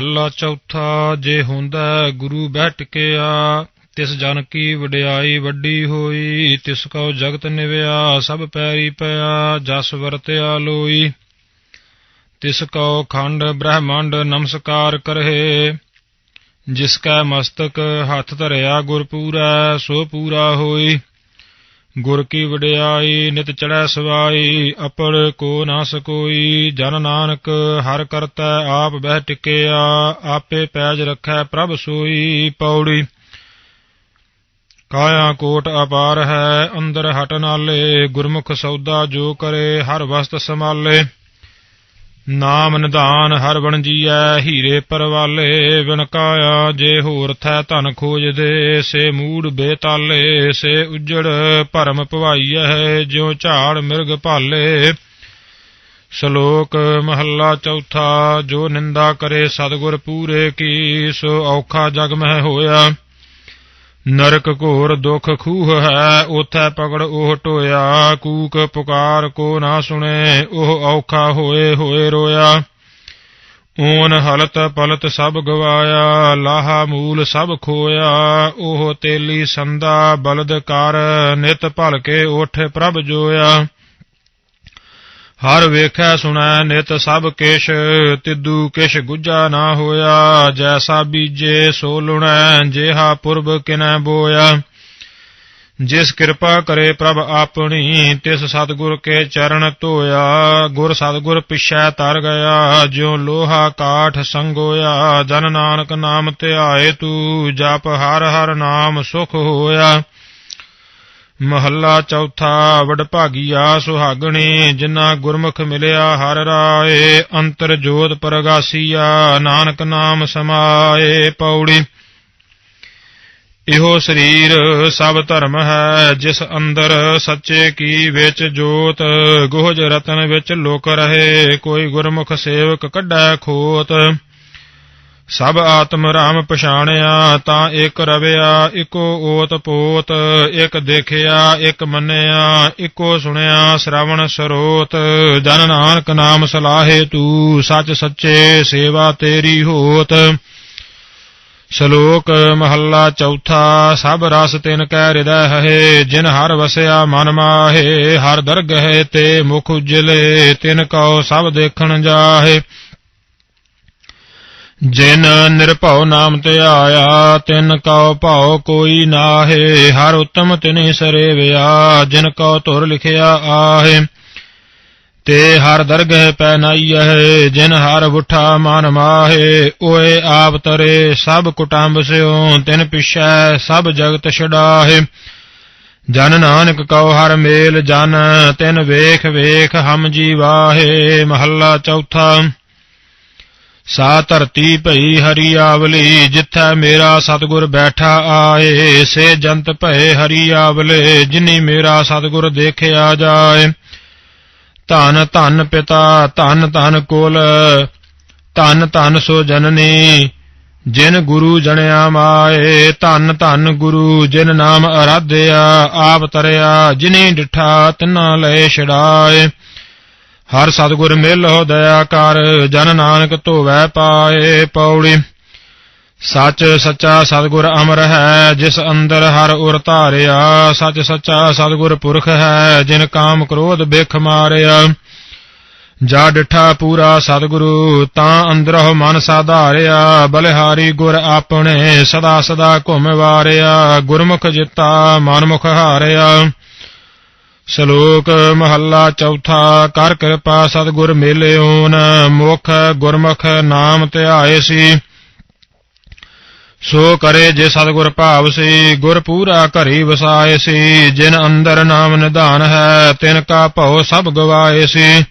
ਮਹੱਲਾ ਚੌਥਾ ਜੇ ਹੁੰਦਾ ਗੁਰੂ ਕੇ ਆ, ਤਿਸ ਜਨ ਕੀ ਵਡਿਆਈ ਵੱਡੀ ਹੋਈ, ਤਿਸ ਕਉ ਜਗਤ ਨਿਵਿਆ ਸਭ ਪੈਰੀ ਪਿਆ, ਜਸ ਵਰਤਿਆ ਲੋਈ। ਤਿਸ ਕਉ ਖੰਡ ਬ੍ਰਹਮੰਡ ਨਮਸਕਾਰ ਕਰਹਿ, ਜਿਸ ਕੈ ਮਸਤਕ ਹੱਥ ਧਰਿਆ ਗੁਰ ਪੂਰਾ, ਸੋ ਪੂਰਾ ਹੋਈ। ਗੁਰ ਕੀ ਵਡਿਆਈ, ਨਿਤ ਚੜੈ ਸਵਾਈ ਅਪੜ ਕੋ ਨਾ ਸਕੋਈ, ਜਨ ਨਾਨਕ ਹਰ ਕਰਤੈ ਆਪ ਬਹਿ ਟਿਕਿਆ, ਆਪੇ ਪੈਜ ਰੱਖੈ ਪ੍ਰਭ ਸੋਈ ਪੌੜੀ। ਕਾਇਆ ਕੋਟ ਅਪਾਰ ਹੈ, ਅੰਦਰ ਹਟ ਨਾਲੇ, ਗੁਰਮੁਖ ਸੌਦਾ ਜੋ ਕਰੇ, ਹਰ ਵਸਤ ਸੰਭਾਲੇ। ਨਾਮ ਨਿਧਾਨ ਹਰ ਬਣ ਜੀਐ, ਹੀਰੇ ਪਰਵਾਲੇ ਬਿਨ ਜੇ ਹੋਰ ਥੈ ਧਨ ਖੋਜਦੇ ਸੇ ਮੂੜ ਬੇਤਾਲੇ, ਸੇ ਉਜੜ ਭਰਮ ਭਵਾਈਐ, ਜਿਉ ਝਾੜ ਮਿਰਗ ਭਾਲੇ। ਸ਼ਲੋਕ ਮਹੱਲਾ ਚੌਥਾ, ਜੋ ਨਿੰਦਾ ਕਰੇ ਸਤਗੁਰ ਪੂਰੇ ਕੀ, ਸੋ ਔਖਾ ਜਗ ਮਹਿ ਹੋਇਆ। ਨਰਕ ਘੋਰ ਦੁਖ ਖੂਹ ਹੈ, ਉਥੈ ਪਕੜ ਉਹ ਟੋਇਆ, ਕੂਕ ਪੁਕਾਰ ਕੋ ਨਾ ਸੁਣੇ, ਉਹ ਔਖਾ ਹੋਏ ਹੋਏ ਰੋਇਆ। ਓਨ ਹਲਤ ਪਲਤ ਸਭ ਗਵਾਇਆ, ਲਾਹਾ ਮੂਲ ਸਭ ਖੋਇਆ, ਉਹ ਤੇਲੀ ਸੰਦਾ ਬਲਦ ਕਰ, ਨਿਤ ਭਲਕੇ ਉਠ ਪ੍ਰਭ ਜੋਇਆ। ਹਰ ਵੇਖੈ ਸੁਣੈ ਨਿਤ ਸਭ ਕਿਛ, ਤਿੱਦੂ ਕਿਛ ਗੁੱਜਾ ਨਾ ਹੋਇਆ, ਜੈਸਾ ਬੀਜੇ ਸੋ ਲੁਣੈ, ਜਿਹਾ ਪੁਰਬ ਕਿਨੈ ਬੋਇਆ। ਜਿਸ ਕਿਰਪਾ ਕਰੇ ਪ੍ਰਭ ਆਪਣੀ, ਤਿਸ ਸਤਗੁਰ ਕੇ ਚਰਨ ਧੋਇਆ। ਗੁਰ ਸਤਗੁਰ ਪਿਛੈ ਤਰ ਗਿਆ, ਜਿਉ ਲੋਹਾ ਕਾਠ ਸੰਗੋਇਆ। ਜਨ ਨਾਨਕ ਨਾਮ ਧਿਆਏ ਤੂ, ਜਪ ਹਰ ਹਰ ਨਾਮ ਸੁਖ ਹੋਇਆ। ਮਹੱਲਾ ਚੌਥਾ ਵਡਭਾਗੀਆ ਸੁਹਾਗਣੀ ਜਿਨ੍ਹਾਂ ਗੁਰਮੁਖ ਮਿਲਿਆ ਹਰ ਰਾਏ, ਅੰਤਰ ਜੋਤ ਪਰਗਾਸੀਆ, ਨਾਨਕ ਨਾਮ ਸਮਾਏ ਪੌੜੀ। ਇਹੋ ਸਰੀਰ ਸਭ ਧਰਮ ਹੈ, ਜਿਸ ਅੰਦਰ ਸੱਚੇ ਕੀ ਵਿੱਚ ਜੋਤ, ਗੁਹਜ ਰਤਨ ਵਿੱਚ ਲੋਕ ਰਹੇ, ਕੋਈ ਗੁਰਮੁਖ ਸੇਵਕ ਕੱਢੈ ਖੋਤ। ਸਭ ਆਤਮ ਰਾਮ ਪਛਾਣਿਆ, ਤਾਂ ਇੱਕ ਰਵਿਆ, ਇਕੋ ਓਤ ਪੋਤ, ਇੱਕ ਦੇਖਿਆ, ਇਕ ਮੰਨਿਆ, ਇੱਕੋ ਸੁਣਿਆ, ਸ਼ਰਵਣ ਸਰੋਤ। ਜਨ ਨਾਨਕ ਨਾਮ ਸਲਾਹੇ ਤੂੰ, ਸੱਚ ਸੱਚੇ ਸੇਵਾ ਤੇਰੀ ਹੋਤ। ਸ਼ਲੋਕ ਮਹੱਲਾ ਚੌਥਾ, ਸਭ ਰਸ ਤਿਨ ਕੈ ਹਿਰਦੈ ਹੈ ਜਿਨ ਹਰ ਵਸਿਆ ਮਨ ਮਾਹੇ, ਹਰ ਦਰਗਹਿ ਤੇ ਮੁਖ ਉਜਲੇ, ਤਿਨ ਕਉ ਸਭ ਦੇਖਣ ਜਾਹੇ। ਜਿਨ ਨਿਰਭਉ ਨਾਮ ਧਿਆਇਆ ਤਿਨ ਕਉ ਭਉ ਕੋਈ ਨਾਹੇ, ਹਰ ਉਤਮ ਤਿਨੇ ਸਰੇਵਿਆ ਜਿਨ ਕਉ ਧੁਰ ਲਿਖਿਆ ਆਹੇ, ਤੇ ਹਰ ਦਰਗਹਿ ਪੈ ਨਾਈਐ, ਜਿਨ ਹਰ ਬੁਠਾ ਮਨ ਮਾਹੇ, ਓਏ ਆਪ ਤਰੇ, ਸਭ ਕੁਟੰਬ ਸਿਓ ਤਿਨ ਪਿਛੈ, ਸਭ ਜਗਤ ਛਡਾਹੇ। ਜਨ ਨਾਨਕ ਕਉ ਹਰ ਮੇਲ ਜਨ, ਤਿਨ ਵੇਖ ਵੇਖ ਹਮ ਜੀਵਾਹੇ ਮਹੱਲਾ ਚੌਥਾ। ਸਾ ਧਰਤੀ ਭਈ ਹਰੀ ਆਵਲੀ ਜਿੱਥੈ ਮੇਰਾ ਸਤਗੁਰ ਬੈਠਾ ਆਏ, ਸੇ ਜੰਤ ਭਏ ਹਰੀ ਆਵਲੇ ਜਿਨੀ ਮੇਰਾ ਸਤਗੁਰ ਦੇਖਿਆ ਜਾਏ। ਧਨ ਧਨ ਪਿਤਾ, ਧਨ ਧਨ ਕੋਲ, ਧਨ ਧਨ ਸੋ ਜਨਨੀ, ਜਿਨ ਗੁਰੂ ਜਣਿਆ ਮਾਏ, ਧਨ ਧਨ ਗੁਰੂ ਜਿਨ ਨਾਮ ਅਰਾਧਿਆ, ਆਪ ਤਰਿਆ, ਜਿਨੀ ਡਿਠਾ ਤਿਨਾ ਲੈ ਛੜਾਏ ਹਰ ਸਤਗੁਰ ਮਿਲੋ ਦਇਆ ਕਰ, ਜਨ ਨਾਨਕ ਧੋਵੈ ਪਾਏ ਪੌੜੀ। ਸੱਚ ਸੱਚਾ ਸਤਗੁਰ ਅਮਰ ਹੈ, ਜਿਸ ਅੰਦਰ ਹਰ ਉਰ ਧਾਰਿਆ। ਸੱਚ ਸੱਚਾ ਸਤਗੁਰ ਪੁਰਖ ਹੈ, ਜਿਨ ਕਾਮ ਕ੍ਰੋਧ ਬਿਖ ਮਾਰਿਆ। ਜਾ ਡਿਠਾ ਪੂਰਾ ਸਤਗੁਰੂ, ਤਾਂ ਅੰਦਰੋਂ ਮਨ ਸਾਧਾਰਿਆ। ਬਲਿਹਾਰੀ ਗੁਰ ਆਪਣੇ ਸਦਾ ਸਦਾ ਘੁੰਮ ਵਾਰਿਆ। ਗੁਰਮੁਖ ਜਿੱਤਾ ਮਨਮੁਖ ਹਾਰਿਆ। ਸ਼ਲੋਕ ਮਹੱਲਾ ਚੌਥਾ, ਕਰ ਕਿਰਪਾ ਸਤਗੁਰ ਮੇਲਿਓਨ ਮੁਖ ਗੁਰਮੁਖ ਨਾਮ ਧਿਆਏ ਸੀ। ਸੋ ਕਰੇ ਜੇ ਸਤਗੁਰ ਭਾਵ ਸੀ, ਗੁਰ ਪੂਰਾ ਘਰੀ ਵਸਾਏ ਸੀ। ਜਿਨ ਅੰਦਰ ਨਾਮ ਨਿਧਾਨ ਹੈ, ਤਿਨ ਕਾ ਭਉ ਸਭ ਗਵਾਏ ਸੀ।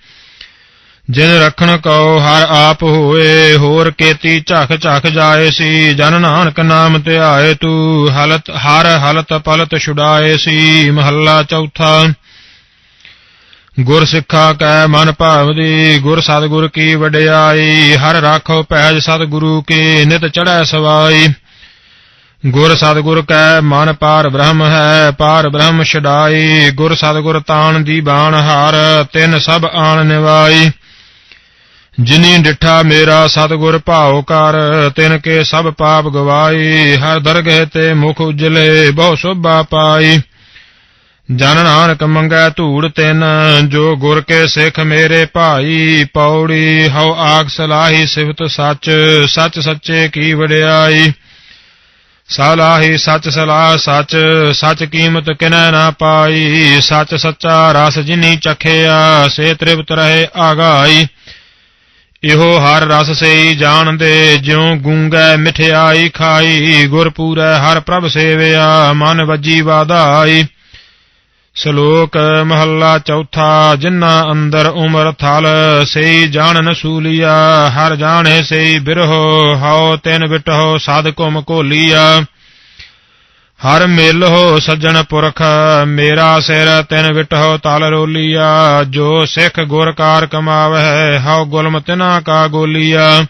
ਜਿਨ ਰਖਣ ਕਉ ਹਰ ਆਪ ਹੋਏ, ਹੋਰ ਕੇਤੀ ਝਖ ਝਖ ਜਾਏ ਸੀ। ਜਨ ਨਾਨਕ ਨਾਮ ਧਿਆਏ ਤੂ, ਹਲਤ ਹਰ ਹਲਤ ਪਲਤ ਛੁਡਾਏ ਸੀ। ਮਹੱਲਾ ਚੌਥਾ ਗੁਰ ਸਿੱਖਾ ਕੈ ਮਨ ਭਾਵਦੀ, ਗੁਰ ਸਤਗੁਰ ਕੀ ਵਡਿਆਈ, ਹਰ ਰਾਖੋ ਪੈਜ ਸਤਗੁਰੂ ਕੀ ਨਿਤ ਚੜੈ ਸਵਾਈ। ਗੁਰ ਸਤਗੁਰ ਕੈ ਮਨ ਪਾਰ ਬ੍ਰਹਮ ਹੈ ਪਾਰ ਬ੍ਰਹਮ ਛਡਾਈ, ਗੁਰ ਸਤਗੁਰ ਤਾਣ ਦੀ ਬਾਣ ਹਾਰ, ਤਿੰਨ ਸਭ ਆਣ ਨਿਵਾਈ। ਜਿਨੀ ਡਿਠਾ ਮੇਰਾ ਸਤਿਗੁਰ ਭਾਉ ਕਰ, ਤਿਨ ਕੇ ਸਭ ਪਾਪ ਗਵਾਈ, ਹਰ ਦਰਗਹਿ ਤੇ ਮੁਖ ਉਜਲੇ ਬਹੁ ਸੋਭਾ ਪਾਈ। ਜਨ ਨਾਨਕ ਮੰਗੈ ਧੂੜ ਤਿਨ, ਜੋ ਗੁਰ ਕੇ ਸਿੱਖ ਮੇਰੇ ਭਾਈ ਪੌੜੀ, ਹਉ ਆਗ ਸਲਾਹੀ ਸਿਵਤ ਸੱਚ ਸੱਚ ਸੱਚੇ ਕੀ ਵਡਿਆਈ? ਸਲਾਹੀ ਸੱਚ ਸਲਾਹ ਸੱਚ ਸੱਚ ਕੀਮਤ ਕਿਨੈ ਨਾ ਪਾਈ? ਸੱਚ ਸੱਚਾ ਰਸ ਜਿਨੀ ਚਖਿਆ, ਸੇ ਤ੍ਰਿਪਤ ਰਹੇ ਆਗਾਈ। ਇਹੋ ਹਰ ਰਸ ਸੇਈ ਜਾਣਦੇ, ਜਿਉ ਗੂੰਗੈ ਮਿਠਿਆਈ ਖਾਈ। ਗੁਰਪੂਰੈ ਹਰ ਪ੍ਰਭ ਸੇਵਿਆ, ਮਨ ਵੱਜੀ ਵਾਧਾਈ। ਸ਼ਲੋਕ ਮਹੱਲਾ ਚੌਥਾ, ਜਿਨ੍ਹਾਂ ਅੰਦਰ ਉਮਰ ਥਲ ਸਈ ਜਾਣਨ ਸੂਲੀਆ, ਹਰ ਜਾਣੇ ਸਈ ਬਿਰਹੋ, ਹਉ ਤਿਨ ਬਿਟਹੋ ਸਾਧ ਕੁਮ ਕੋਲੀਆ ਹਰ ਮਿਲ ਹੋ ਸੱਜਣ ਪੁਰਖ, ਮੇਰਾ ਸਿਰ ਤਿਨ ਵਿਟਹੋ ਤਲ ਰੋਲੀਆ। ਜੋ ਸਿੱਖ ਗੁਰ ਕਾਰ ਕਮਾਵਹਿ, ਹਉ ਗੁਲਮ ਤਿਨਾ ਕਾ ਗੋਲੀਆ।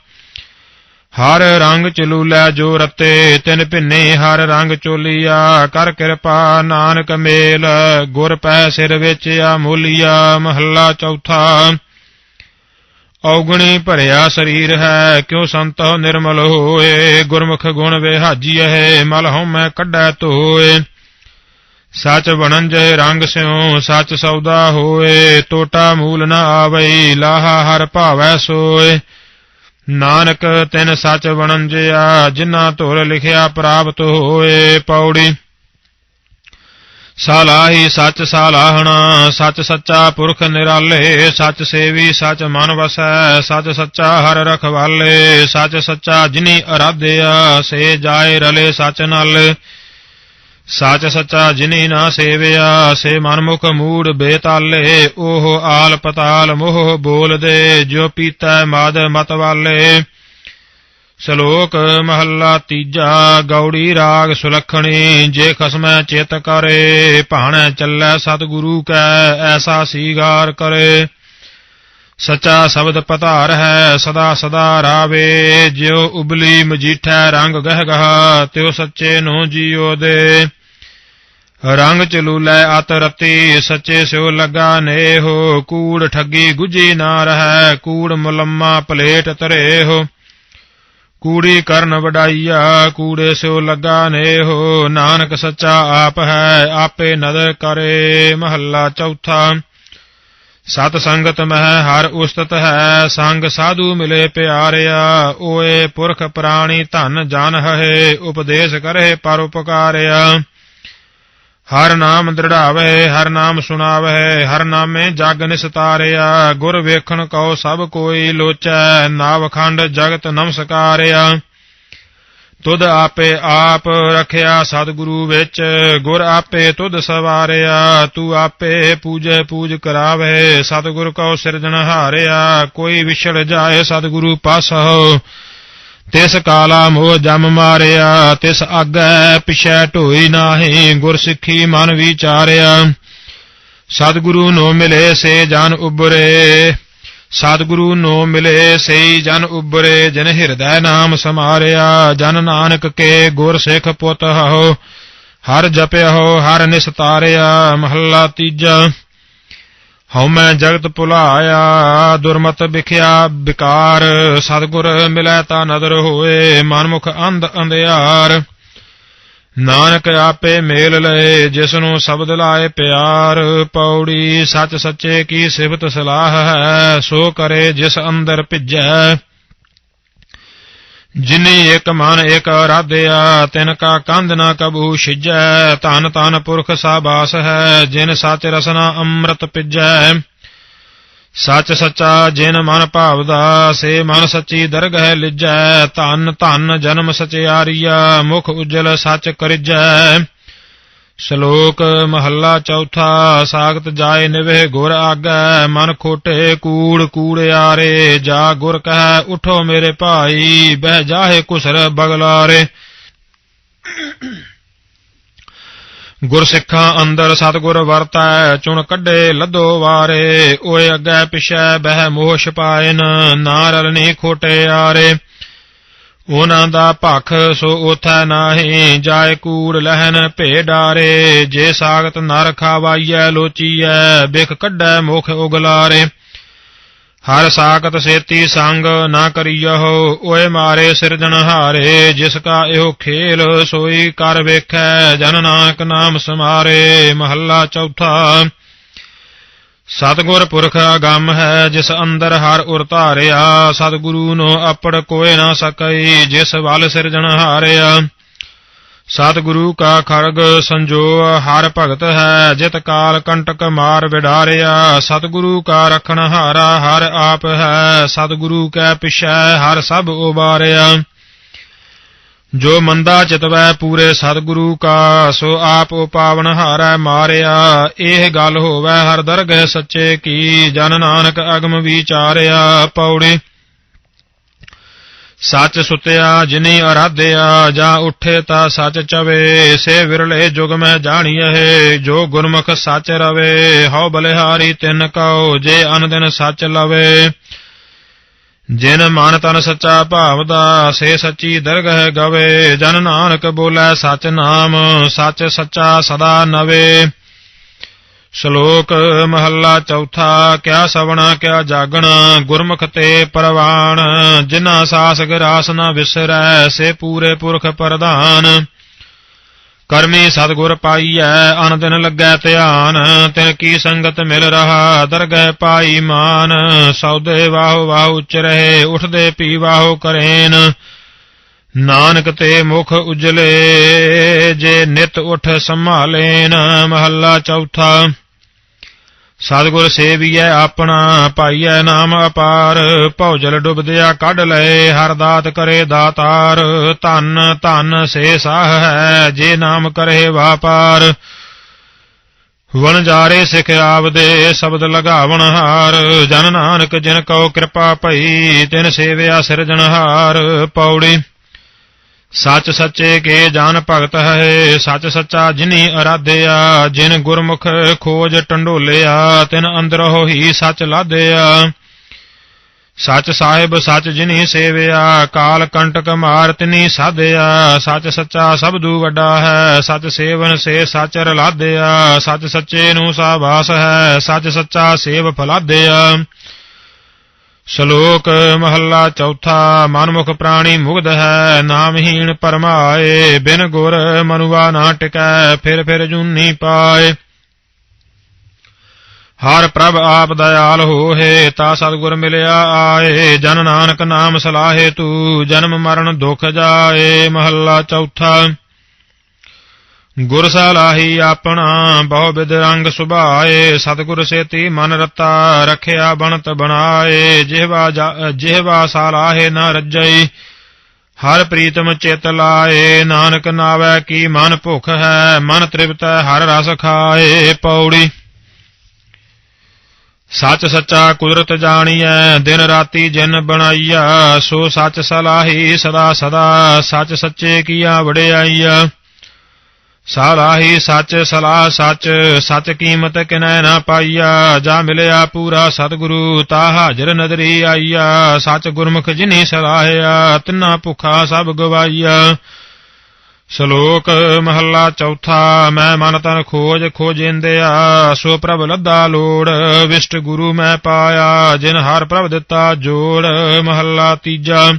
ਹਰ ਰੰਗ ਚਲੂਲੇ ਜੋ ਰਤੇ, ਤਿਨ ਭਿੰਨੇ ਹਰ ਰੰਗ ਚੋਲੀਆ, ਕਰ ਕਿਰਪਾ ਨਾਨਕ ਮੇਲ, ਗੁਰ ਪੈ ਸਿਰ ਵਿੱਚ ਆ ਮਹੱਲਾ ਚੌਥਾ। ਔਗਣੀ ਭਰਿਆ ਸਰੀਰ ਹੈ, ਕਿਉ ਸੰਤੋ ਨਿਰਮਲ ਹੋਏ? ਗੁਰਮੁਖ ਗੁਣ ਵਿਹਾਜੀਐ ਮਲ ਹਉਮੈ ਕੱਢੈ ਧੋਏ। ਸਚ ਬਣਨ ਬਣੰਜੇ ਰੰਗ ਸਿਉ, ਸਚ ਸੌਦਾ ਹੋਏ, ਟੋਟਾ ਮੂਲ ਨ ਆਵਈ, ਲਾਹਾ ਹਰ ਭਾਵੈ ਸੋਏ। ਨਾਨਕ ਤਿਨ ਸਚ ਬਣੰਜਿਆ ਜਿਨ੍ਹਾਂ ਧੁਰ ਲਿਖਿਆ ਪ੍ਰਾਪਤ ਹੋਏ ਪੌੜੀ। ਸਾਲਾਹੀ ਸੱਚ ਸਾਲਾਹਣਾ, ਸੱਚ ਸੱਚਾ ਪੁਰਖ ਨਿਰਾਲੇ, ਸੱਚ ਸੇਵੀ ਸੱਚ ਮਨ ਵਸੈ, ਸੱਚ ਸੱਚਾ ਹਰ ਰਖਵਾਲੇ ਸੱਚ ਸੱਚਾ ਜਿਨੀ ਅਰਾਧਿਆ, ਸੇ ਜਾਏ ਰਲੇ ਸੱਚ ਨਾਲ। ਸੱਚ ਸੱਚਾ ਜਿਨੀ ਨਾ ਸੇਵਿਆ, ਸੇ ਮਨਮੁਖ ਮੂੜ ਬੇਤਾਲੇ, ਉਹ ਆਲ ਪਤਾਲ ਮੋਹ ਬੋਲਦੇ, ਜੋ ਪੀਤਾ ਮਦ ਮਤ ਵਾਲੇ। ਸ਼ਲੋਕ ਮਹੱਲਾ ਤੀਜਾ, ਗੌੜੀ ਰਾਗ ਸੁਲਖਣੀ, ਜੇ ਖਸਮੈ ਚਿਤ ਕਰੇ, ਭਾਣੈ ਚੱਲੈ ਸਤਿਗੁਰੂ ਕੈ, ਐਸਾ ਸੀਗਾਰ ਕਰੇ। ਸਚਾ ਸ਼ਬਦ ਪਧਾਰ ਹੈ, ਸਦਾ ਸਦਾ ਰਾਵੇ, ਜਿਉ ਉਬਲੀ ਮਜੀਠੈ ਰੰਗ ਗਹਿ ਗਹਾ, ਤਿਉ ਸੱਚੇ ਨੂੰ ਜੀਉ ਦੇ। ਰੰਗ ਚਲੂਲੇ ਅਤ ਰਤੀ, ਸੱਚੇ ਸਿਉ ਲਗਾ ਨੇਹੋ, ਕੂੜ ਠੱਗੀ ਗੁਜੀ ਨਾ ਰਹੈ, ਕੂੜ ਮੁਲੰਮਾ ਪਲੇਟ ਧਰੇਹੋ ਕੂੜੀ ਕਰਨ ਵਡਾਈਆ, ਕੂੜੇ ਸਿਉ ਲਗਾ ਨੇਹੋ, ਨਾਨਕ ਸੱਚਾ ਆਪ ਹੈ, ਆਪੇ ਨਦਰ ਕਰੇ ਮਹੱਲਾ ਚੌਥਾ। ਸਤ ਸੰਗਤ ਮਹਿ ਹਰ ਉਸਤਤ ਹੈ, ਸੰਗ ਸਾਧੂ ਮਿਲੇ ਪਿਆਰਿਆ, ਓਏ ਪੁਰਖ ਪ੍ਰਾਣੀ ਧਨ ਜਨ ਹੈ ਉਪਦੇਸ਼ ਕਰੇ ਪਰ ਉਪਕਾਰਿਆ। ਹਰ ਨਾਮ ਦ੍ਰਿੜਾਵੇ, ਹਰ ਨਾਮ ਸੁਣਾਵੇ, ਹਰ ਨਾਮੇ ਜਗ ਨਿਸਤਾਰਿਆ, ਗੁਰ ਵੇਖਣ ਕਉ ਸਭ ਕੋਈ ਲੋਚੈ ਨਾਵਖੰਡ ਜਗਤ ਨਮਸਕਾਰਿਆ। ਤੁਧ ਆਪੇ ਆਪ ਰਖਿਆ ਸਤਿਗੁਰੂ ਵਿੱਚ, ਗੁਰ ਆਪੇ ਤੁਧ ਸਵਾਰਿਆ, ਤੂੰ ਆਪੇ ਪੂਜੈ ਪੂਜ ਕਰਾਵੇ, ਸਤਿਗੁਰ ਕਉ ਸਿਰਜਣ ਹਾਰਿਆ, ਕੋਈ ਵਿਛੜ ਜਾਏ ਸਤਿਗੁਰੂ ਪਾਸਹੁ ਤਿਸ ਕਾਲਾ ਮੋਹ ਜਮ ਮਾਰਿਆ, ਤਿਸ ਆਗੈ ਪਿਛੈ ਢੋਈ ਨਾਹੀ, ਗੁਰ ਸਿੱਖੀ ਮਨ ਵਿਚਾਰਿਆ। ਸਤਿਗੁਰੂ ਨੋ ਮਿਲੇ ਸੇ ਜਨ ਉਬਰੇ ਸਤਿਗੁਰੂ ਨੋ ਮਿਲੇ ਸੇ ਜਨ ਉਬਰੇ ਜਨ ਹਿਰਦੈ ਨਾਮ ਸਮਾਰਿਆ, ਜਨ ਨਾਨਕ ਕੇ ਗੁਰ ਸਿੱਖ ਪੁੱਤ ਹੋ ਹਰ ਹੋ ਹਰ ਨਿਸਤਾਰਿਆ, ਮਹੱਲਾ ਤੀਜਾ। ਹਉ ਮੈਂ ਜਗਤ ਭੁਲਾਇਆ, ਦੁਰਮਤ ਵਿਖਿਆ, ਵਿਕਾਰ ਸਤਿਗੁਰ ਮਿਲੈ ਤਾ ਨਦਰ ਹੋਏ, ਮਨਮੁਖ ਅੰਧ ਅੰਧਿਆਰ। ਨਾਨਕ ਆਪੇ ਮੇਲ ਲਏ ਜਿਸ ਨੂੰ ਸ਼ਬਦ ਲਾਏ ਪਿਆਰ। ਪੌੜੀ ਸੱਚ ਸੱਚੇ ਕੀ ਸਿਫਤ ਸਲਾਹ ਹੈ, ਸੋ ਕਰੇ ਜਿਸ ਅੰਦਰ ਭਿਜੈ। ਜਿਨੀ ਇੱਕ ਮਨ ਇੱਕ ਅਰਾਧਿਆ, ਤਿਨ ਕਾ ਕੰਧ ਨਾ ਕਬੂ ਛਿਜੈ, ਧਨ ਧਨ ਪੁਰਖ ਸਾਬਾਸ ਹੈ, ਜਿਨ ਸਚ ਰਸਨਾ ਅੰਮ੍ਰਿਤ ਪਿਜੈ। ਸੱਚ ਸੱਚਾ ਜਿਨ ਮਨ ਭਾਵਦਾ, ਸੇ ਮਨ ਸੱਚੀ ਦਰਗਹਿ ਲਿਜੈ, ਧਨ ਧਨ ਜਨਮ ਸਚਿਆਰੀਆ, ਮੁਖ ਉਜਲ ਸੱਚ ਕਰਿਜੈ। ਸ਼ਲੋਕ ਮਹੱਲਾ ਚੌਥਾ, ਸਾਖਤ ਜਾਏ ਨਿਵੇ ਗੁਰ ਆਗੈ, ਮਨ ਖੋਟੇ ਕੂੜ ਕੂੜਿਆਰੇ ਜਾ ਗੁਰ ਕਹੈ, ਉਠੋ ਮੇਰੇ ਭਾਈ, ਬਹਿ ਜਾਹੇ ਕੁਸਰ ਬਗਲਾਰੇ। ਗੁਰਸਿੱਖਾਂ ਅੰਦਰ ਸਤਗੁਰ ਵਰਤੈ, ਚੁਣ ਕੱਢੇ ਲੱਦੋ ਵਾਰੇ, ਓਏ ਅੱਗੇ ਪਿਛੈ ਬਹਿ ਮੋਹ ਛਪਾਇਨ ਨਾ ਰਲਨੀ ਖੋਟੇ ਆਰੇ। ਉਹਨਾਂ ਦਾ ਭਖ ਸੋ ਉਥੈ ਨਾਹੀ, ਜਾਏ ਕੂੜ ਲਹਨ ਭੇ ਡਾਰੇ ਜੇ ਸਾਗਤ ਨਰ ਖਾਵਾਈਐ, ਲੋਚੀਐ, ਬਿਖ ਕੱਢੈ ਮੁਖ ਉਗਲਾਰੇ। ਹਰ ਸਾਖਤ ਸੇਤੀ ਸੰਗ ਨਾ ਕਰੀਯੋ ਓਏ ਮਾਰੇ ਸਿਰਜਣਹਾਰੇ ਜਿਸ ਕਾ ਇਹੋ ਖੇਲ ਸੋਈ ਕਰ ਵੇਖੈ, ਜਨ ਨਾਨਕ ਨਾਮ ਸਮਾਰੇ, ਮਹੱਲਾ ਚੌਥਾ। ਸਤਿਗੁਰ ਪੁਰਖ ਅਗੰਮ ਹੈ, ਜਿਸ ਅੰਦਰ ਹਰ ਉਰ ਧਾਰਿਆ, ਸਤਿਗੁਰੂ ਨੂੰ ਆਪੜ ਕੋਏ ਨਾ ਸਕਈ, ਜਿਸ ਵੱਲ ਸਿਰਜਣਹਾਰਿਆ ਸਤਿਗੁਰੂ ਕਾ ਖਰਗ ਸੰਜੋ ਹਰ ਭਗਤ ਹੈ, ਜਿਤ ਕਾਲ ਕੰਟਕ ਮਾਰ ਵਿਡਾਰਿਆ। ਸਤਿਗੁਰੂ ਕਾ ਰਖਣ ਹਾਰਾ ਹਰ ਆਪ ਹੈ, ਸਤਿਗੁਰੂ ਕੈ ਪਿਛੈ ਹਰ ਸਭ ਉਬਾਰਿਆ। ਜੋ ਮੰਦਾ ਚਿਤਵੈ ਪੂਰੇ ਸਤਿਗੁਰੂ ਕਾ, ਸੋ ਆਪ ਉਪਾਵਨ ਹਾਰੈ ਮਾਰਿਆ। ਇਹ ਗੱਲ ਹੋਵੈ ਹਰ ਦਰਗਹਿ ਸੱਚੇ ਕੀ, ਜਨ ਨਾਨਕ ਅਗਮ ਵਿਚਾਰਿਆ ਪੌੜੀ। ਸੱਚ ਸੁਤਿਆ ਜਿਨੀ ਅਰਾਧਿਆ, ਜਾਂ ਉੱਠੇ ਤਾਂ ਸੱਚ ਚਵੇ, ਸੇ ਵਿਰਲੇ ਜੁਗ ਮੈਂ ਜਾਣੀਐ, ਜੋ ਗੁਰਮੁਖ ਸੱਚ ਰਵੇ, ਹਉ ਬਲਿਹਾਰੀ ਤਿਨ ਕਉ, ਜੇ ਅਨ ਦਿਨ ਸੱਚ ਲਵੇ। ਜਿਨ ਮਨ ਤਨ ਸੱਚਾ ਭਾਵਦਾ ਸੇ ਸੱਚੀ ਦਰਗਹਿ ਗਵੇ। ਜਨ ਨਾਨਕ ਬੋਲੇ ਸਚ ਨਾਮ, ਸਚ ਸੱਚਾ ਸਦਾ ਨਵੇ। ਸ਼ਲੋਕ ਮਹੱਲਾ ਚੌਥਾ, ਕਿਆ ਸਵਣਾ, ਕਿਆ ਜਾਗਣਾ, ਗੁਰਮੁਖ ਤੇ ਪਰਵਾਨ। ਜਿਨ੍ਹਾਂ ਸਾਸ ਗਰਾਸ ਨਾ ਵਿਸਰੈ, ਸੇ ਪੂਰੇ ਪੁਰਖ ਪ੍ਰਧਾਨ। ਕਰਮੀ ਸਤਗੁਰ ਪਾਈਐ ਅਨ ਦਿਨ ਲੱਗੈ ਧਿਆਨ, ਤਿਨ ਕੀ ਸੰਗਤ ਮਿਲ ਰਹਾ, ਦਰਗਹਿ ਪਾਈ ਮਾਨ। ਸੌਦੇ ਵਾਹੁ ਵਾਹੁ ਉਚ ਰਹੇ, ਉਠਦੇ ਪੀ ਵਾਹੁ ਕਰੇਨ। ਨਾਨਕ ਤੇ ਮੁਖ ਉਜਲੇ, ਜੇ ਨਿਤ ਉਠ ਸੰਭਾਲੇਨ, ਮਹੱਲਾ ਚੌਥਾ। ਸਤਿਗੁਰ ਸੇਵੀਐ ਆਪਣਾ, ਪਾਈਐ ਨਾਮ ਅਪਾਰ। ਭੌਜਲ ਡੁਬਦਿਆ ਕੱਢ ਲਏ ਹਰ ਦਾਤ ਕਰੇ ਦਾਤਾਰ। ਧਨ ਧਨ ਸੇ ਸਾਹ ਹੈ, ਜੇ ਨਾਮ ਕਰੇ ਵਾਪਾਰ। ਵਣਜਾਰੇ ਸਿਖ ਆਵਦੇ ਸ਼ਬਦ ਲਗਾਵਣ ਹਾਰ। ਜਨ ਨਾਨਕ ਜਿਨ ਕਉ ਕਿਰਪਾ ਭਈ, ਤਿਨ ਸੇਵਿਆ ਸਿਰਜਣਹਾਰ ਪੌੜੀ ਸੱਚ ਸੱਚੇ ਕੇ ਜਾਨ ਭਗਤ ਹੈ, ਸੱਚ ਸੱਚਾ ਜਿਨੀ ਅਰਾਧਿਆ, ਜਿਨ ਗੁਰਮੁਖ ਖੋਜ ਟੰਡੋਲਿਆ, ਤਿਨ ਅੰਦਰ ਹੀ ਸੱਚ ਲਾਧਿਆ। ਸੱਚ ਸਾਹਿਬ ਸੱਚ ਜਿਨੀ ਸੇਵਿਆ, ਕਾਲ ਕੰਟਕ ਮਾਰ ਤਿਨੀ ਸਾਧਿਆ, ਸੱਚ ਸੱਚਾ ਸਬਦੂ ਵੱਡਾ ਹੈ, ਸੱਚ ਸੇਵਨ ਸੇ ਸੱਚ ਰਲਾਧਿਆ ਸੱਚ ਸੱਚੇ ਨੂੰ ਸਾਬਾਸ ਹੈ, ਸੱਚ ਸੱਚਾ ਸੇਵ ਫਲਾਧਿਆ। ਸ਼ਲੋਕ ਮਹੱਲਾ ਚੌਥਾ, ਮਨਮੁਖ ਪ੍ਰਾਣੀ ਮੁਗਧ ਹੈ, ਨਾਮਹੀਣ ਪਰਮਾਏ, ਬਿਨ ਗੁਰ ਮਨੁਆ ਨਾ ਟਿਕੈ, ਫਿਰ ਫਿਰ ਜੂਨੀ ਪਾਏ। ਹਰ ਪ੍ਰਭ ਆਪ ਦਇਆਲ ਹੋਏ ਤਾ ਸਤਿਗੁਰ ਮਿਲਿਆ ਆਏ, ਜਨ ਨਾਨਕ ਨਾਮ ਸਲਾਹੇ ਤੂ, ਜਨਮ ਮਰਨ ਦੁਖ ਜਾਏ, ਮਹੱਲਾ ਚੌਥਾ। ਗੁਰ ਸਲਾਹੀ ਆਪਣਾ ਬਹੁ ਬਿਦ ਰੰਗ ਸੁਭਾਏ ਸਤਿਗੁਰ ਸੇਤੀ ਮਨ ਰਤਾ ਰਖਿਆ ਬਣਤ ਬਣਾਏ ਜਿਹਵਾ ਜਾ- ਜਿਹਵਾ ਸਲਾਹੇ ਨ ਰੱਜਈ ਹਰ ਪ੍ਰੀਤਮ ਚਿਤ ਲਾਏ ਨਾਨਕ ਨਾਵੈ ਕੀ ਮਨ ਭੁਖ ਹੈ ਮਨ ਤ੍ਰਿਪਤ ਹੈ, ਹਰ ਰਸ ਖਾਏ ਪੌੜੀ। ਸੱਚ ਸੱਚਾ ਕੁਦਰਤ ਜਾਣੀਐ ਦਿਨ ਰਾਤੀ ਜਿਨ ਬਣਾਈਆ ਸੋ ਸੱਚ ਸਲਾਹੀ ਸਦਾ ਸਦਾ ਸੱਚ ਸੱਚੇ ਕੀਆ ਵਡਿਆਈਆ ਸਲਾਹੀ ਸੱਚ, ਸਲਾਹ ਸੱਚ ਸੱਚ ਕੀਮਤ ਕਿਨੈ ਨਾ ਪਾਈਆ, ਜਾ ਮਿਲਿਆ ਪੂਰਾ ਸਤਿਗੁਰੂ, ਤਾ ਹਾਜ਼ਰ ਨਦਰੀ ਆਈਆ। ਸੱਚ ਗੁਰਮੁਖ ਜਿਨੀ ਸਲਾਹਿਆ, ਤਿਨਾ ਭੁਖਾ ਸਭ ਗਵਾਈਆ। ਸ਼ਲੋਕ ਮਹੱਲਾ ਚੌਥਾ, ਮੈਂ ਮਨ ਤਨ ਖੋਜ ਖੋਜਿੰਦਿਆ, ਸੋ ਪ੍ਰਭ ਲੱਦਾ ਲੋੜ, ਵਿਸ਼ਟ ਗੁਰੂ ਮੈਂ ਪਾਇਆ, ਜਿਨ ਹਰ ਪ੍ਰਭ ਦਿੱਤਾ ਜੋੜ। ਮਹੱਲਾ ਤੀਜਾ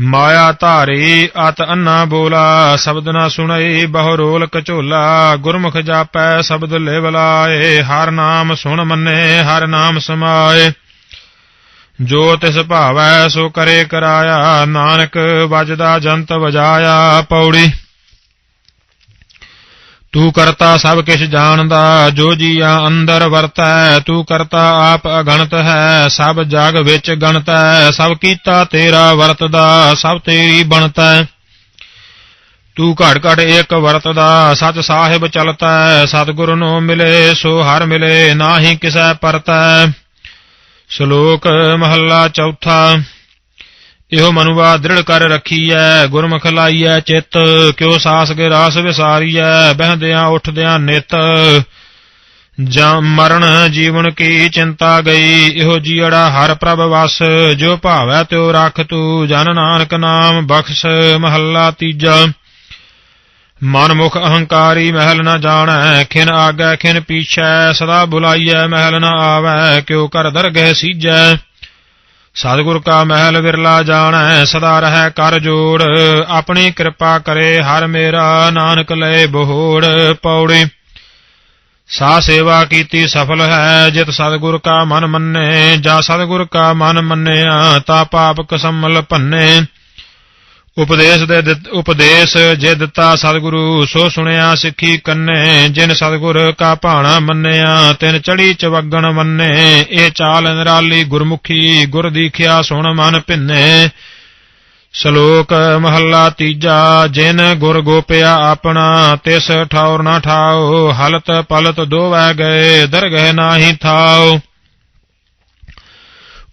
ਮਾਇਆ ਧਾਰੀ, ਅਤ ਅੰਨਾ ਬੋਲਾ, ਸ਼ਬਦ ਨਾ ਸੁਣਈ ਬਹੁ ਰੋਲ ਕਝੋਲਾ ਗੁਰਮੁਖ ਜਾਪੈ, ਸ਼ਬਦ ਲਿਵ ਲਾਏ ਹਰ ਨਾਮ ਸੁਣ ਮੰਨੇ, ਹਰ ਨਾਮ ਸਮਾਏ। ਜੋ ਤਿਸ ਭਾਵੈ, ਸੋ ਕਰੇ ਕਰਾਇਆ, ਨਾਨਕ ਵਜਦਾ ਜੰਤ ਵਜਾਇਆ, ਪੌੜੀ। ਤੂੰ ਕਰਤਾ ਸਭ ਕਿਛ ਜਾਣਦਾ, ਜੋ ਜੀਆ ਅੰਦਰ ਵਰਤੈ, ਤੂੰ ਕਰਤਾ ਆਪ ਅਗਣਤ ਹੈ, ਸਭ ਜਗ ਵਿੱਚ ਗਣਤੈ ਹੈ ਸਭ ਕੀਤਾ ਤੇਰਾ ਵਰਤਦਾ, ਸਭ ਤੇਰੀ ਬਣਤੈ। ਤੂੰ ਘੜ ਘੜ ਇੱਕ ਵਰਤਦਾ ਸਤ ਸਾਹਿਬ ਚਲਤੈ, ਸਤਿਗੁਰੂ ਨੂੰ ਮਿਲੇ ਸੋ ਹਰ ਮਿਲੇ, ਨਾਹੀ ਕਿਸੈ ਪਰਤੈ। ਸ਼ਲੋਕ ਮਹੱਲਾ ਚੌਥਾ। ਇਹੋ ਮਨੁਵਾ ਦ੍ਰਿੜ ਕਰ ਰੱਖੀਐ, ਗੁਰਮੁਖ ਲਾਈਐ ਚਿੱਤ, ਕਿਉ ਸਾਸ ਕੇ ਰਾਸ ਵਿਸਾਰੀਐ ਬਹਿੰਦਿਆਂ ਉੱਠਦਿਆਂ ਨਿਤ। ਜਾਂ ਮਰਨ ਜੀਵਨ ਕੀ ਚਿੰਤਾ ਗਈ, ਇਹੋ ਜੀੜਾ ਹਰ ਪ੍ਰਭ ਵਸ, ਜੋ ਭਾਵੈ ਤਿਉ ਰਖ ਤੂ, ਜਨ ਨਾਨਕ ਨਾਮ ਬਖਸ਼ ਮਹੱਲਾ ਤੀਜਾ। ਮਨ ਮੁਖ ਅਹੰਕਾਰੀ ਮਹਿਲ ਨ ਜਾਣੈ, ਖਿਨ ਆਗੈ ਖਿਨ ਪੀਛੈ, ਸਦਾ ਬੁਲਾਈਐ ਮਹਿਲ ਨ ਆਵੈ, ਕਿਉ ਕਰ ਦਰਗਹਿ ਸੀਜੈ। ਸਤਿਗੁਰ ਕਾ ਮਹਿਲ ਵਿਰਲਾ ਜਾਣੈ, ਸਦਾ ਰਹੈ ਕਰ ਜੋੜ। ਆਪਣੀ ਕਿਰਪਾ ਕਰੇ, ਹਰ ਮੇਰਾ ਨਾਨਕ ਲੈ ਬੋੜ ਪੌੜੀ। ਸਾ ਸੇਵਾ ਕੀਤੀ ਸਫਲ ਹੈ, ਜਿਤ ਸਤਿਗੁਰ ਕਾ ਮਨ ਮੰਨੇ, ਜਾ ਸਤਿਗੁਰ ਕਾ ਮਨ ਮੰਨਿਆ, ਤਾ ਪਾਪ ਕਸਮਲ ਭੰਨੇ। ਉਪਦੇਸ਼ ਦੇ ਉਪਦੇਸ਼ ਜੇ ਦਿੱਤਾ ਸਤਿਗੁਰੂ, ਸੋ ਸੁਣਿਆ ਸਿੱਖੀ ਕੰਨੇ, ਜਿਨ ਸਤਿਗੁਰ ਕਾ ਭਾਣਾ ਮੰਨਿਆ, ਤਿਨ ਚੜੀ ਚਵਗਣ ਮੰਨੇ, ਇਹ ਚਾਲ ਨਿਰਾਲੀ ਗੁਰਮੁਖੀ, ਗੁਰ ਦੀਖਿਆ ਸੁਣ ਮਨ ਭਿੰਨੇ। ਸ਼ਲੋਕ ਮਹੱਲਾ ਤੀਜਾ, ਜਿਨ ਗੁਰ ਗੋਪਿਆ ਆਪਣਾ, ਤਿਸ ਠੌਰ ਨਾ ਠਾਓ ਹਲਤ ਪਲਤ ਦੋਵੈ ਗਏ, ਦਰਗਹਿ ਨਾਹੀ ਥਾਓ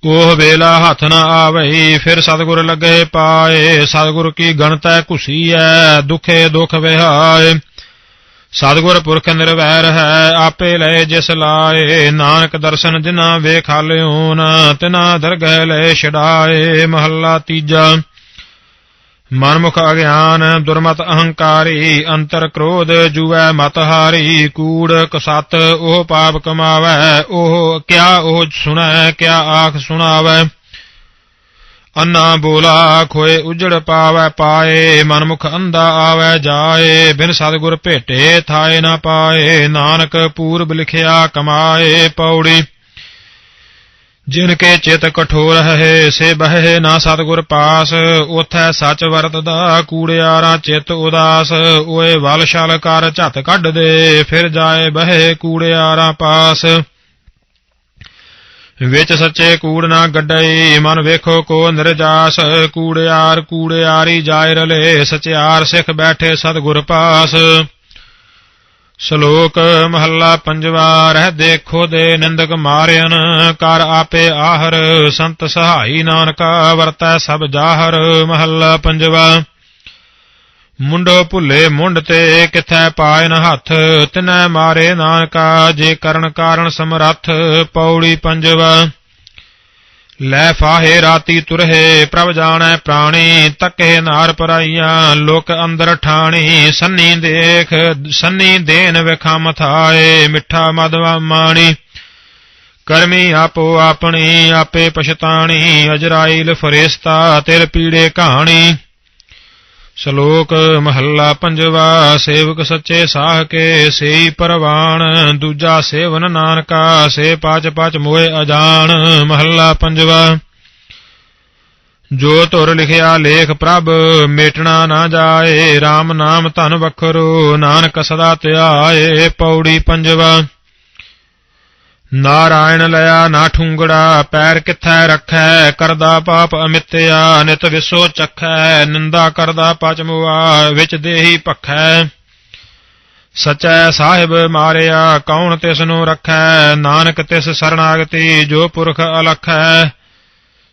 ਉਹ ਵੇਲਾ ਹੱਥ ਨਾ ਆਵਈ, ਫਿਰ ਸਤਿਗੁਰ ਲੱਗੇ ਪਾਏ। ਸਤਿਗੁਰ ਕੀ ਗਣਤੈ ਘੁਸੀਐ, ਦੁਖੇ ਦੁਖ ਵਿਹਾਏ। ਸਤਿਗੁਰ ਪੁਰਖ ਨਿਰਵੈਰ ਹੈ, ਆਪੇ ਲੈ ਜਿਸ ਲਾਏ। ਨਾਨਕ ਦਰਸ਼ਨ ਜਿਨਾ ਵੇਖਾਲਿਓਨ ਤਿਨਾ ਦਰਗਹਿ ਲੈ ਛਡਾਏ। ਮਹੱਲਾ ਤੀਜਾ ਮਨਮੁਖ ਅਗਿਆਨ, ਦੁਰਮਤ ਅਹੰਕਾਰੀ, ਅੰਤਰ ਕ੍ਰੋਧ ਜੂਐ ਮਤ ਹਾਰੀ, ਕੂੜ ਕਸਤ ਉਹ ਪਾਪ ਕਮਾਵੈ, ਉਹ ਕਿਆ ਉਹ ਸੁਣੈ, ਕਿਆ ਆਖ ਸੁਣਾਵੈ। ਅੰਨਾ ਬੋਲਾ ਖੋਏ ਉਜੜ ਪਾਵੈ ਪਾਏ, ਮਨਮੁਖ ਅੰਧਾ ਆਵੈ ਜਾਏ, ਬਿਨ ਸਤਿਗੁਰ ਭੇਟੇ ਥਾਏ ਨਾ ਪਾਏ, ਨਾਨਕ ਪੂਰਬ ਲਿਖਿਆ ਕਮਾਏ ਪੌੜੀ। ਜਿਨ ਕੇ ਚਿਤ ਕਠੋਰ ਹੈ, ਸੇ ਬਹਿ ਨਾ ਸਤਿਗੁਰ ਪਾਸ। ਉਥੈ ਸੱਚ ਵਰਤਦਾ, ਕੂੜਿਆਰਾ ਚਿਤ ਉਦਾਸ। ਓਏ ਵਲ ਛਲ ਕਰ, ਝੱਤ ਕੱਢ ਦੇ, ਫਿਰ ਜਾਏ ਬਹਿ ਕੂੜਿਆਰਾ ਪਾਸ। ਵਿੱਚ ਸੱਚੇ ਕੂੜ ਨਾ ਗੱਡਈ, ਮਨ ਵੇਖੋ ਕੋ ਨਿਰਜਾਸ। ਕੂੜਿਆਰ ਕੂੜਿਆਰੀ ਜਾਇ ਰਲੇ, ਸਚਿਆਰ ਸਿੱਖ ਬੈਠੇ ਸਤਿਗੁਰ ਪਾਸ। ਸ਼ਲੋਕ ਮਹੱਲਾ ਪੰਜਵਾ, ਰਹਿ ਦੇਖੋ ਦੇ ਨਿੰਦਕ ਮਾਰਿਆਨ ਕਰ ਆਪੇ ਆਹਰ, ਸੰਤ ਸਹਾਈ ਨਾਨਕਾ, ਵਰਤੈ ਸਭ ਜਾਹਰ, ਮਹੱਲਾ ਪੰਜਵਾ। ਮੁੰਡੋ ਭੁੱਲੇ ਮੁੰਡ ਤੇ ਕਿਥੈ ਪਾਇਨ ਹੱਥ, ਤਿਨੈ ਮਾਰੇ ਨਾਨਕਾ, ਜੇ ਕਰਨ ਕਾਰਨ ਸਮਰੱਥ, ਪੌੜੀ ਪੰਜਵਾ। ਲੈ ਫਾਹੇ ਰਾਤੀ ਤੁਰਹੇ, ਪ੍ਰਭ ਜਾਣੈ ਪ੍ਰਾਣੀ, ਤੱਕੇ ਨਾਰ ਪਰਾਈਆਂ, ਲੋਕ ਅੰਦਰ ਠਾਣੀ, ਸੰਨੀ ਦੇਖ, ਸੰਨੀ ਦੇਨ ਵਿਖਮ ਥਾਏ ਮਿੱਠਾ ਮਦਵਾ ਮਾਣੀ। ਕਰਮੀ ਆਪੋ ਆਪਣੀ, ਆਪੇ ਪਛਤਾਣੀ, ਅਜਰਾਇਲ ਫਰੇਸਤਾ, ਤਿਲ ਪੀੜੇ ਕਹਾਣੀ। ਸ਼ਲੋਕ ਮਹੱਲਾ ਪੰਜਵਾ, ਸੇਵਕ ਸੱਚੇ ਸਾਹ ਕੇ ਸੇਈ ਪਰਵਾਣ, ਦੂਜਾ ਸੇਵਨ ਨਾਨਕਾ, ਸੇ ਪਾਚ ਪਾਚ ਮੋਏ ਅਜਾਣ, ਮਹੱਲਾ ਪੰਜਵਾ। ਜੋ ਧੁਰ ਲਿਖਿਆ ਲੇਖ ਪ੍ਰਭ, ਮੇਟਣਾ ਨਾ ਜਾਏ RAM ਨਾਮ ਧਨ ਵਖਰੋ, ਨਾਨਕ ਸਦਾ ਧਿਆਏ, ਪੌੜੀ ਪੰਜਵਾ। ਨਾਰਾਇਣ ਲਿਆ ਨਾ ਠੁੰਗੜਾ, ਪੈਰ ਕਿੱਥੈ ਰੱਖੈ? ਕਰਦਾ ਪਾਪ ਅਮਿਤਿਆ, ਨਿਤ ਵਿਸੋ ਚੱਖੈ। ਨਿੰਦਾ ਕਰਦਾ ਪਚਮੁਆ, ਵਿੱਚ ਦੇਹੀ ਭਖੈ। ਸਚੈ ਸਾਹਿਬ ਮਾਰਿਆ, ਕੌਣ ਤਿਸ ਨੂੰ ਰੱਖੈ? ਨਾਨਕ ਤਿਸ ਸਰਣਾਗਤੀ, ਜੋ ਪੁਰਖ ਅਲਖੈ।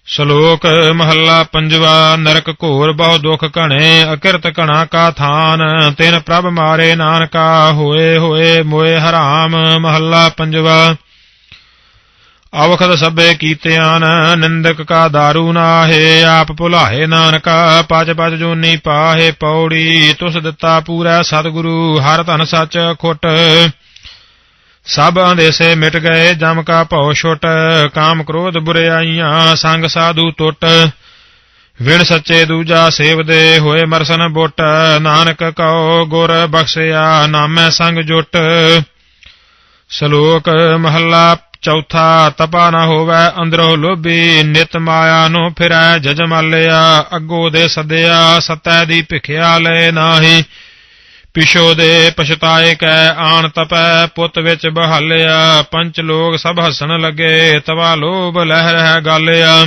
ਸ਼ਲੋਕ ਮਹੱਲਾ ਪੰਜਵਾ, ਨਰਕ ਘੋਰ ਬਹੁ ਦੁਖ ਘਣੇ, ਅਕਿਰਤ ਘਣਾ ਕਾ ਥਾਨ। ਤਿਨ ਪ੍ਰਭ ਮਾਰੇ ਨਾਨਕਾ, ਹੋਏ ਹੋਏ ਮੋਏ ਹਰਾਮ। ਮਹੱਲਾ ਪੰਜਵਾ ਅਵਖਦ ਸਭੇ ਕੀਤਿਆਨ ਨਿੰਦਕ ਕਾ ਦਾਰੂ ਨਾਹੇ, ਆਪ ਭੁਲਾਹੇ ਨਾਨਕਾ ਪਜ ਪਜ ਜੋਨੀ ਪਾਹੇ ਪੌੜੀ, ਤੁਸ ਦਿੱਤਾ ਪੂਰਾ ਸਤਿਗੁਰੂ, ਹਰ ਧਨ ਸੱਚ ਖੁੱਟ। ਸਭ ਅੰਦੇਸੇ ਮਿਟ ਗਏ, ਜਮ ਕਾ ਭਉ ਛੁੱਟ, ਕਾਮ ਕ੍ਰੋਧ ਬੁਰਿਆਈਆਂ, ਸੰਗ ਸਾਧੂ ਟੁੱਟ। ਵਿਣ ਸੱਚੇ ਦੂਜਾ ਸੇਵਦੇ ਹੋਏ ਮਰਸਨ ਬੁੱਟ, ਨਾਨਕ ਕਉ ਗੁਰ ਬਖਸ਼ਿਆ, ਨਾਮੈ ਸੰਗ ਜੁਟ। ਸ਼ਲੋਕ ਮਹੱਲਾ ਚੌਥਾ ਤਪਾ ਨਾ ਹੋਵੇ, ਅੰਦਰੋਂ ਲੋਭੀ ਨਿਤ ਮਾਇਆ ਨੂੰ ਫਿਰੈ, ਜਜਮਾਲਿਆ ਅੱਗੋ ਦੇ ਸਦਿਆ, ਸਤੈ ਦੀ ਭਿਖਿਆ ਲੈ ਨਾਹੀ। ਪਿਛੋ ਦੇ ਪਛਤਾਏ ਕੈ, ਆਣ ਤਪੈ, ਪੁੱਤ ਵਿੱਚ ਬਹਾਲਿਆ, ਪੰਚ ਲੋਗ ਸਭ ਹੱਸਣ ਲੱਗੇ, ਤਵਾ ਲੋਭ ਲਹਿ ਹੈ ਗਾਲਿਆ।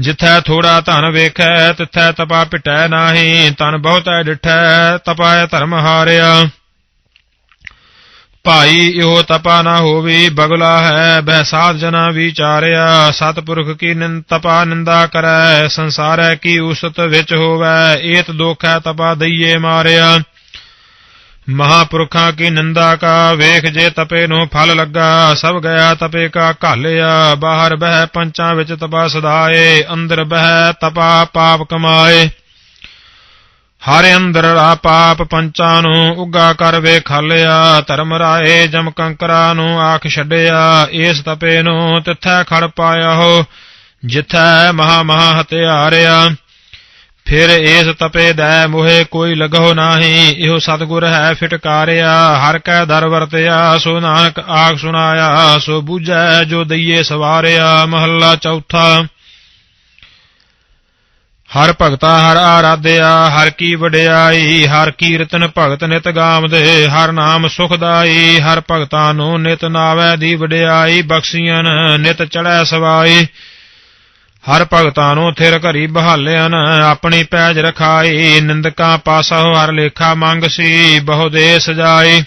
ਜਿਥੈ ਥੋੜਾ ਧਨ ਵੇਖੈ, ਤਿਥੈ ਤਪਾ ਪਿਟੈ ਨਾਹੀ, ਤਨ ਬਹੁਤੈ ਡਿਠੈ, ਤਪਾਇ ਧਰਮ ਹਾਰਿਆ। ਭਾਈ ਇਹੋ ਤਪਾ ਨਾ ਹੋਵੀ, ਬਗਲਾ ਹੈ, ਬਹਿ ਸਾਧ ਜਨਾ ਵਿਚਾਰਿਆ, ਸਤਪੁਰਖ ਕੀ ਨਿੰਦ ਤਪਾ ਨਿੰਦਾ ਕਰੈ, ਸੰਸਾਰੈ ਕੀ ਉਸਤ ਵਿੱਚ ਹੋਵੈ, ਏਤ ਦੋਖੈ ਤਪਾ ਦਈਏ ਮਾਰਿਆ। ਮਹਾਪੁਰਖਾਂ ਕੀ ਨਿੰਦਾ ਕਾ, ਵੇਖ ਜੇ ਤਪੇ ਨੂੰ ਫਲ ਲੱਗਾ, ਸਭ ਗਿਆ ਤਪੇ ਕਾ ਘਾਲਿਆ, ਬਾਹਰ ਬਹਿ ਪੰਚਾਂ ਵਿੱਚ ਤਪਾ ਸਦਾਏ, ਅੰਦਰ ਬਹਿ ਤਪਾ ਪਾਪ ਕਮਾਏ। ਹਰ ਅੰਦਰ ਰਾ ਪਾਪ ਪੰਚਾਂ ਨੂੰ, ਉਗਾ ਕਰ ਵੇ ਧਰਮ ਰਾਏ ਜਮ ਕੰਕਰਾ ਨੂੰ ਆਖ ਛੱਡਿਆ ਇਸ ਤਪੇ ਨੂੰ ਤਿੱਥੈ ਖੜ ਪਾਇਆ ਹੋ, ਜਿਥੈ ਮਹਾ ਮਹਾ ਹਤਿਆਰਿਆ ਫਿਰ ਇਸ ਤਪੇ ਦੈ ਮੋਹਿ ਕੋਈ ਲਗਹੁ ਨਾਹੀ, ਇਹੋ ਸਤਗੁਰ ਹੈ ਫਿਟਕਾਰਿਆ, ਹਰ ਕੈ ਦਰ ਵਰਤਿਆ, ਸੋ ਨਾਨਕ ਆਖ ਸੁਨਾਇਆ ਸੋ ਬੂਝੈ ਜੋ ਦਈਏ ਸਵਾਰਿਆ, ਮਹੱਲਾ ਚੌਥਾ। ਹਰ ਭਗਤਾ ਹਰ ਆਰਾਧਿਆ, ਹਰ ਕੀ ਵਡਿਆਈ, ਹਰ ਕੀਰਤਨ ਭਗਤ ਨਿਤ ਗਾਵਦੇ, ਹਰ ਨਾਮ ਸੁਖਦਾਈ, ਹਰ ਭਗਤਾਂ ਨੂੰ ਨਿਤ ਨਾਵੈ ਦੀ ਵਡਿਆਈ ਬਖਸ਼ੀਆਂ ਨਿਤ ਚੜੈ ਸਵਾਈ। ਹਰ ਭਗਤਾਂ ਨੂੰ ਥਿਰ ਘਰੀ ਬਹਾਲਿਆਨ ਆਪਣੀ ਪੈਜ ਰਖਾਈ, ਨਿੰਦਕਾਂ ਪਾਸਾ ਹਰ ਲੇਖਾ ਮੰਗ ਸੀ ਬਹੁ ਦੇ ਸਜਾਈ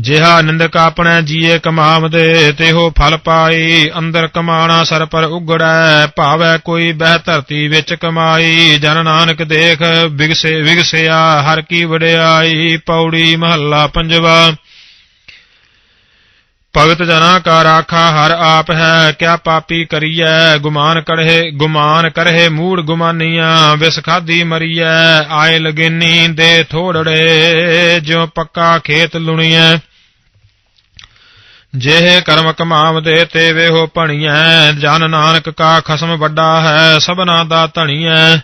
ਜਿਹਾ ਨਿੰਦਕ ਆਪਣੇ ਜੀਏ ਕਮਾਵਦੇ ਤਿਹੋ ਫਲ ਪਾਈ। ਅੰਦਰ ਕਮਾਣਾ ਸਰ ਪਰ ਉਗੜੈ, ਭਾਵੈ ਕੋਈ ਬਹਿ ਧਰਤੀ ਵਿੱਚ ਕਮਾਈ। ਜਨ ਨਾਨਕ ਦੇਖ, ਵਿਗਸੇ, ਵਿਗਸਿਆ, ਹਰ ਕੀ ਵਡਿਆਈ। ਪੌੜੀ ਮਹੱਲਾ ਪੰਜਵਾ। ਭਗਤ ਜਨਾ ਕਾ ਰਾਖਾ ਹਰ ਆਪ ਹੈ, ਕਿਆ ਪਾਪੀ ਕਰੀਐ? ਗੁਮਾਨ ਕਰਹਿ ਗੁਮਾਨ ਕਰਹਿ ਮੂੜ ਗੁਮਾਨੀਆਂ। ਵਿਸ ਖਾਦੀ ਮਰੀਐ, ਆਏ ਲਗੇਨੀ ਦੇ ਥੋੜੜੇ। ਜਿਉ ਪੱਕਾ ਖੇਤ ਲੁਣੀਐ। ਜਿਹੇ ਕਰਮ ਕਮਾਵਦੇ ਤੇ ਵੇਹੋ ਭਣੀਐ, ਜਨ ਨਾਨਕ ਕਾ ਖਸਮ ਵੱਡਾ ਹੈ, ਸਭਨਾ ਦਾ ਧਣੀਐ।